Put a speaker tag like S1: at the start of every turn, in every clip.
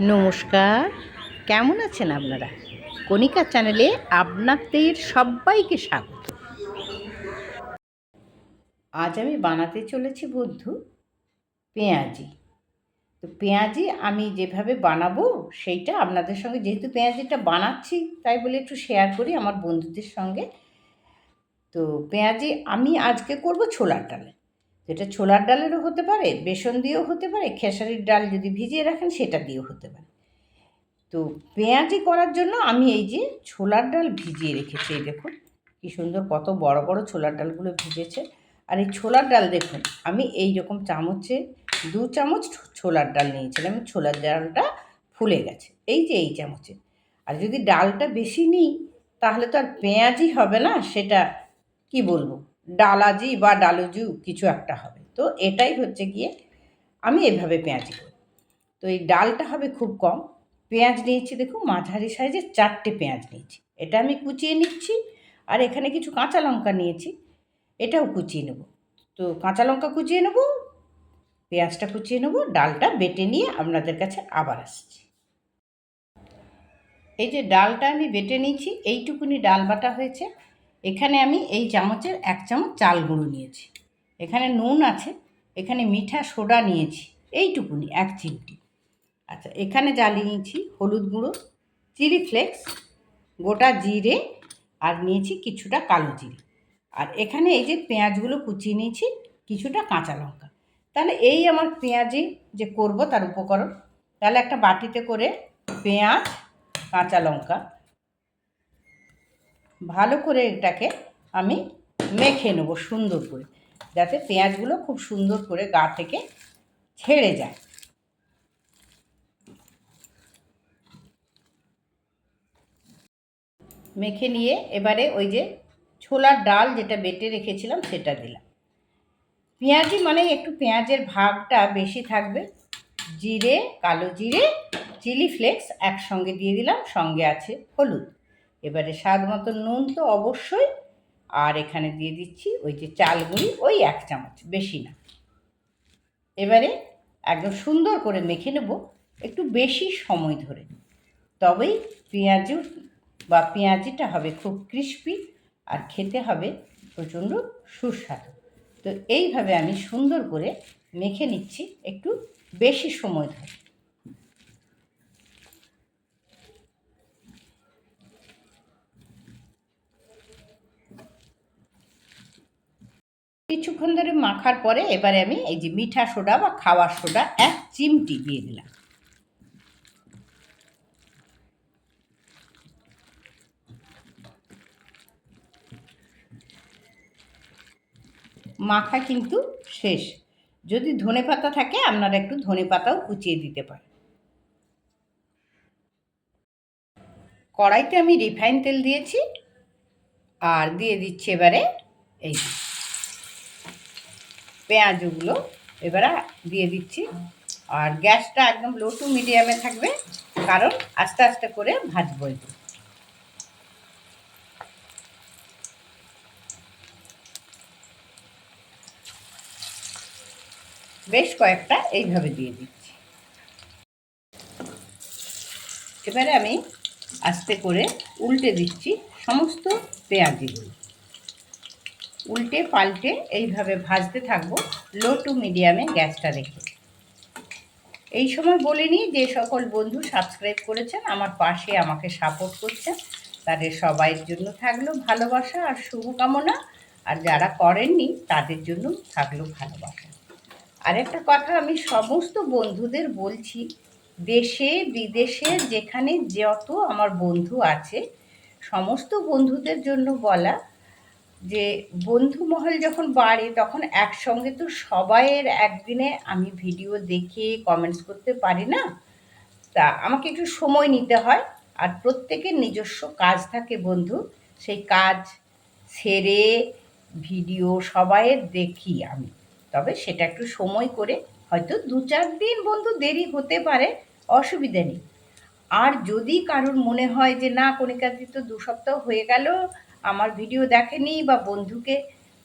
S1: নমস্কার। কেমন আছেন আপনারা? কণিকা চ্যানেলে আপনাদের সবাইকে স্বাগত। আজ আমি বানাতে চলেছি বন্ধু পেঁয়াজি। তো পেঁয়াজি আমি যেভাবে বানাবো সেইটা আপনাদের সঙ্গে, যেহেতু পেঁয়াজিটা বানাচ্ছি, তাই বলে একটু শেয়ার করি আমার বন্ধুদের সঙ্গে। তো পেঁয়াজি আমি আজকে করব ছোলার ডালে। এটা ছোলার ডালেরও হতে পারে, বেসন দিয়েও হতে পারে, খেসারির ডাল যদি ভিজিয়ে রাখেন সেটা দিয়েও হতে পারে। তো পেঁয়াজি করার জন্য আমি এই যে ছোলার ডাল ভিজিয়ে রেখেছি, এই দেখুন কী সুন্দর কত বড় বড় ছোলার ডালগুলো ভিজেছে। আর এই ছোলার ডাল দেখুন, আমি এই রকম চামচে দু চামচ ছোলার ডাল নিয়েছিলাম, ছোলার ডালটা ফুলে গেছে, এই যে এই চামচে। আর যদি ডালটা বেশি নিই, তাহলে তো আর পেঁয়াজি হবে না, সেটা কি বলব? ডালাজি বা ডালুজু কিছু একটা হবে। তো এটাই হচ্ছে গিয়ে আমি এভাবে পেঁয়াজি করি। তো এই ডালটা হবে খুব কম। পেঁয়াজ নিয়েছি দেখুন, মাঝারি সাইজের চারটে পেঁয়াজ নিয়েছি। এটা আমি কুচিয়ে নিচ্ছি আর এখানে কিছু কাঁচা লঙ্কা নিয়েছি, এটাও কুচিয়ে নেব। তো কাঁচা লঙ্কা কুচিয়ে নেব, পেঁয়াজটা কুচিয়ে নেব, ডালটা বেটে নিয়ে আপনাদের কাছে আবার আসছি। এই যে ডালটা আমি বেটে নিয়েছি, এইটুকুনি ডাল বাটা হয়েছে। এখানে আমি এই চামচের এক চামচ চাল গুঁড়ো নিয়েছি। এখানে নুন আছে, এখানে মিঠা সোডা নিয়েছি, এইটুকুনি, এক চিমটি। আচ্ছা এখানে জ্বালিয়ে নিয়েছি, হলুদ গুঁড়ো, চিলি ফ্লেক্স, গোটা জিরে, আর নিয়েছি কিছুটা কালো জিরে। আর এখানে এই যে পেঁয়াজগুলো কুচিয়ে নিয়েছি, কিছুটা কাঁচা লঙ্কা। তাহলে এই আমার পেঁয়াজি যে করব তার উপকরণ, তাহলে একটা বাটিতে করে পেঁয়াজ, কাঁচা লঙ্কা ভালো করে এটাকে আমি মেখে নেব সুন্দর করে, যাতে পেঁয়াজগুলো খুব সুন্দর করে গা থেকে ছেড়ে যায়। মেখে নিয়ে এবারে ওই যে ছোলার ডাল যেটা বেটে রেখেছিলাম সেটা দিলাম। পেঁয়াজি মানে একটু পেঁয়াজের ভাগটা বেশি থাকবে। জিরে, কালো জিরে, চিলি ফ্লেক্স একসঙ্গে দিয়ে দিলাম, সঙ্গে আছে হলুদ। এবারে স্বাদ মতো নুন তো অবশ্যই, আর এখানে দিয়ে দিচ্ছি ওই যে চালগুলি ওই এক চামচ, বেশি না। এবারে একদম সুন্দর করে মেখে নেব, একটু বেশি সময় ধরে। তবেই পেঁয়াজু বা পেঁয়াজিটা হবে খুব ক্রিস্পি আর খেতে হবে প্রচণ্ড সুস্বাদু। তো এইভাবে আমি সুন্দর করে মেখে নিচ্ছি, একটু বেশি সময় ধরে। কিছুক্ষণ ধরে মাখার পরে এবারে আমি এই যে মিঠা সোডা বা খাওয়ার সোডা এক চিমটি দিয়ে দিলাম। মাখা কিন্তু শেষ। যদি ধনে পাতা থাকে, আপনারা একটু ধনে পাতাও কুচিয়ে দিতে পারেন। কড়াইতে আমি রিফাইন তেল দিয়েছি। আর দিয়ে দিচ্ছি এবারে এই পেঁয়াজগুলো এবারে দিয়ে দিচ্ছি। আর গ্যাসটা একদম লো টু মিডিয়ামে থাকবে, কারণ আস্তে আস্তে করে ভাজবো এগুলো বেশ কয়েকটা এইভাবে দিয়ে দিচ্ছি। এবারে আমি আস্তে করে উল্টে দিচ্ছি সমস্ত পেঁয়াজিগুলো। উল্টে পাল্টে এইভাবে ভাজতে থাকব। লো টু মিডিয়ামে গ্যাসটা রেখে। এই সময় বলে নিই, যে সকল বন্ধু সাবস্ক্রাইব করেছেন, আমার পাশে আমাকে সাপোর্ট করছেন, তাদের সবাইয়ের জন্য থাকল ভালোবাসা আর শুভকামনা। আর যারা করেননি, তাদের জন্য থাকল ভালোবাসা। আরেকটা কথা, আমি সমস্ত বন্ধুদের বলছি, দেশে, বিদেশে, যেখানে যত আমার বন্ধু আছে, সমস্ত বন্ধুদের জন্য বলা যে বন্ধু মহল যখন বাড়ে, তখন একসঙ্গে তো সবাইয়ের একদিনে আমি ভিডিও দেখে কমেন্টস করতে পারি না। তা আমাকে একটু সময় নিতে হয়। আর প্রত্যেকের নিজস্ব কাজ থাকে বন্ধু। সেই কাজ সেরে ভিডিও সবাইয়ের দেখি আমি। তবে সেটা একটু সময় করে হয়তো দু চার দিন বন্ধু দেরি হতে পারে, অসুবিধা নেই। আর যদি কারোর মনে হয় যে, না কণিকাদি তো দু সপ্তাহ হয়ে গেল আমার ভিডিও দেখেনি বা বন্ধুকে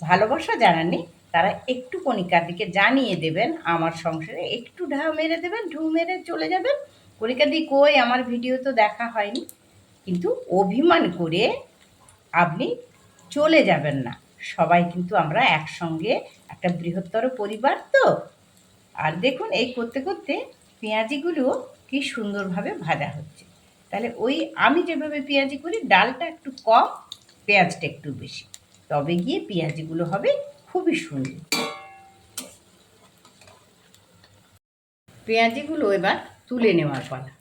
S1: ভালোবাসা জানাননি, তারা একটু কণিকার দিকে জানিয়ে দেবেন, আমার সংসারে একটু ঢা মেরে দেবেন, ঢু মেরে চলে যাবেন। কণিকাদি কই, আমার ভিডিও তো দেখা হয়নি। কিন্তু অভিমান করে আপনি চলে যাবেন না। সবাই কিন্তু আমরা একসঙ্গে, একটা বৃহত্তর পরিবার তো। আর দেখুন, এই করতে করতে পেঁয়াজিগুলো কি সুন্দরভাবে ভাজা হচ্ছে। তাহলে ওই আমি যেভাবে পেঁয়াজি করি, ডালটা একটু কম পেঁয়াজটা একটু বেশি। তবে গিয়ে পেঁয়াজিগুলো হবে খুবই সুন্দর। পেঁয়াজিগুলো এবার তুলে নেওয়ার পালা।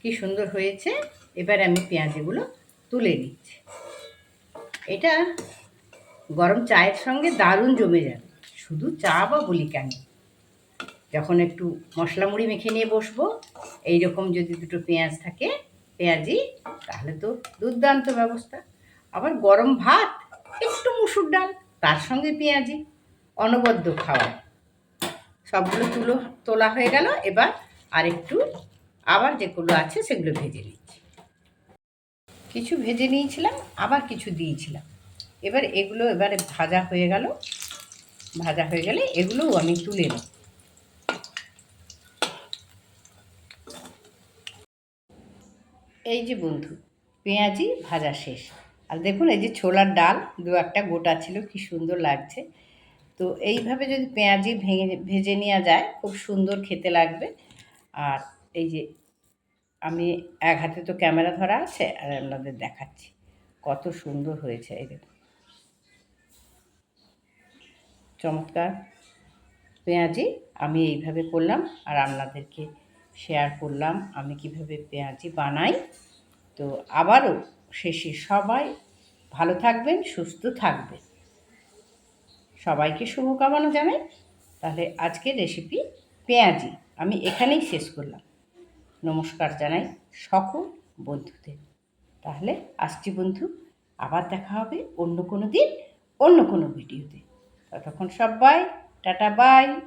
S1: কি সুন্দর হয়েছে। এবার আমি পেঁয়াজিগুলো তুলে নিচ্ছি। এটা গরম চায়ের সঙ্গে দারুণ জমে যাবে। শুধু চা বা বলি কেন? যখন একটু মশলা মুড়ি মেখে নিয়ে বসবো এই রকম যদি দুটো পেঁয়াজ থাকে, পেঁয়াজি, তাহলে তো দুর্দান্ত ব্যবস্থা। আবার গরম ভাত, একটু মুসুর ডাল, তার সঙ্গে পেঁয়াজি, অনবদ্য খাওয়া সবগুলো তুলো, তোলা হয়ে গেল, এবার আর একটু আবার যেগুলো আছে সেগুলো ভেজে নিচ্ছি। কিছু ভেজে নিয়েছিলাম, আবার কিছু দিয়েছিলাম। এবার এগুলো এবারে ভাজা হয়ে গেল। ভাজা হয়ে গেলে এগুলোও আমি তুলে নেব। এই যে বন্ধু, পেঁয়াজি ভাজা শেষ। আর দেখুন, এই যে ছোলার ডাল, দু একটা গোটা ছিল, কি সুন্দর লাগছে। তো এইভাবে যদি পেঁয়াজি ভেঙে, ভেজে নেওয়া যায়, খুব সুন্দর খেতে লাগবে। আর এই যে আমি এক হাতে তো ক্যামেরা ধরা আছে, আর আপনাদের দেখাচ্ছি কত সুন্দর হয়েছে, এই দেখুন। চমৎকার। পেঁয়াজি আমি এইভাবে করলাম, আর আপনাদেরকে শেয়ার করলাম, আমি কীভাবে পেঁয়াজি বানাই। তো আবারও শেষে সবাই ভালো থাকবেন, সুস্থ থাকবেন। সবাইকে শুভকামনা জানাই। তাহলে আজকের রেসিপি পেঁয়াজি। আমি এখানেই শেষ করলাম। নমস্কার জানাই সকল বন্ধুদের। তাহলে আসছি বন্ধু, আবার দেখা হবে অন্য কোনো দিন, অন্য কোনো ভিডিওতে। ততক্ষণ সবাই, টাটা বাই